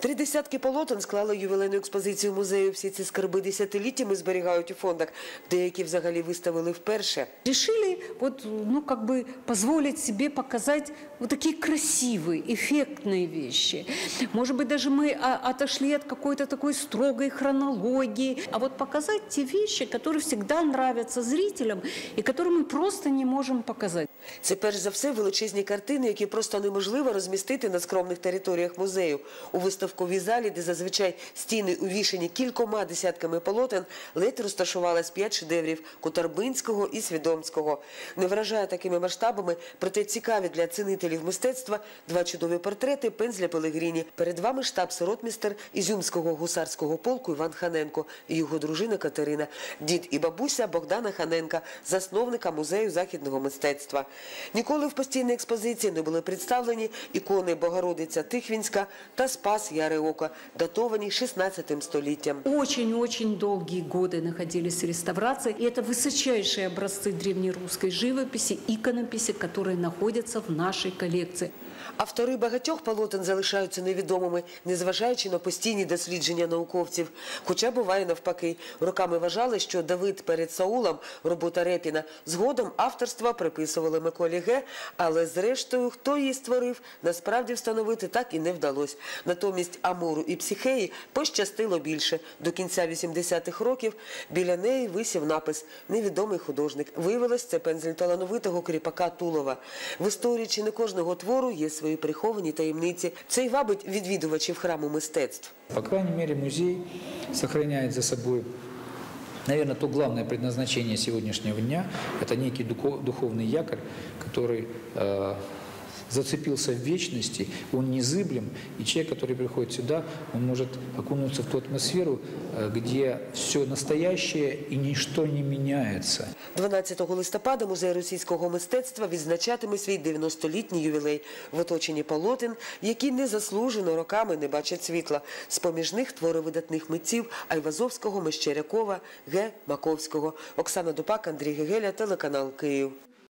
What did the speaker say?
Три десятки полотен склали ювілейну експозицію музею. Всі ці скарби десятиліттями зберігають у фондах. Деякі взагалі виставили вперше. Решили вот, ну, как бы позволить себе показать вот такие красивые, эффектные вещи. Может быть, даже мы а, отошли от какой-то такой строгой хронологии. А вот показать те вещи, которые всегда нравятся зрителям и которые мы просто не можем показать. Це перш за все величезні картини, які просто неможливо розмістити на скромних територіях музею. У виставковій залі, де зазвичай стіни увішані кількома десятками полотен, ледь розташувалось п'ять шедеврів Кутарбинського і Свідомського. Не вражає такими масштабами, проте цікаві для цінителів мистецтва два чудові портрети пензля Пелегріні. Перед вами штаб-сиротмістер Ізюмського гусарського полку Іван Ханенко і його дружина Катерина, дід і бабуся Богдана Ханенка, засновника музею західного мистецтва. Ніколи в постійній експозиції не були представлені ікони Богородиця Тихвінська та Спас Яре Ока, датовані 16 століттям. Очень-очень долгие годы находились в реставрации. И это высочайшие образцы древнерусской живописи, иконописи, которые находятся в нашей коллекции. Автори багатьох полотен залишаються невідомими, незважаючи на постійні дослідження науковців. Хоча буває навпаки. Роками вважали, що Давид перед Саулом, робота Репіна, згодом авторства приписували Миколі Ге, але зрештою, хто її створив, насправді встановити так і не вдалося. Натомість Амуру і Психеї пощастило більше. До кінця 80-х років біля неї висів напис «Невідомий художник». Виявилось, це пензель талановитого кріпака Тулова. В історії чи не кожного твору є свої приховані таємниці. Це й вабить відвідувачів храму мистецтв. По крайней мере, музей сохраняет за собой, наверное, то главное предназначение сегодняшнего дня. Это некий дуко- духовный якорь, который э, зацепился в вечности, он незыблем, и человек, который приходит сюда, он может окунуться в ту атмосферу, э, где все настоящее и ничто не меняется. 12 листопада музей російського мистецтва відзначатиме свій 90-літній ювілей в оточенні полотен, які незаслужено роками не бачать світла. З-поміж них твори видатних митців Айвазовського, Мещерякова, Г. Маковського. Оксана Дупак, Андрій Гегеля, телеканал Київ.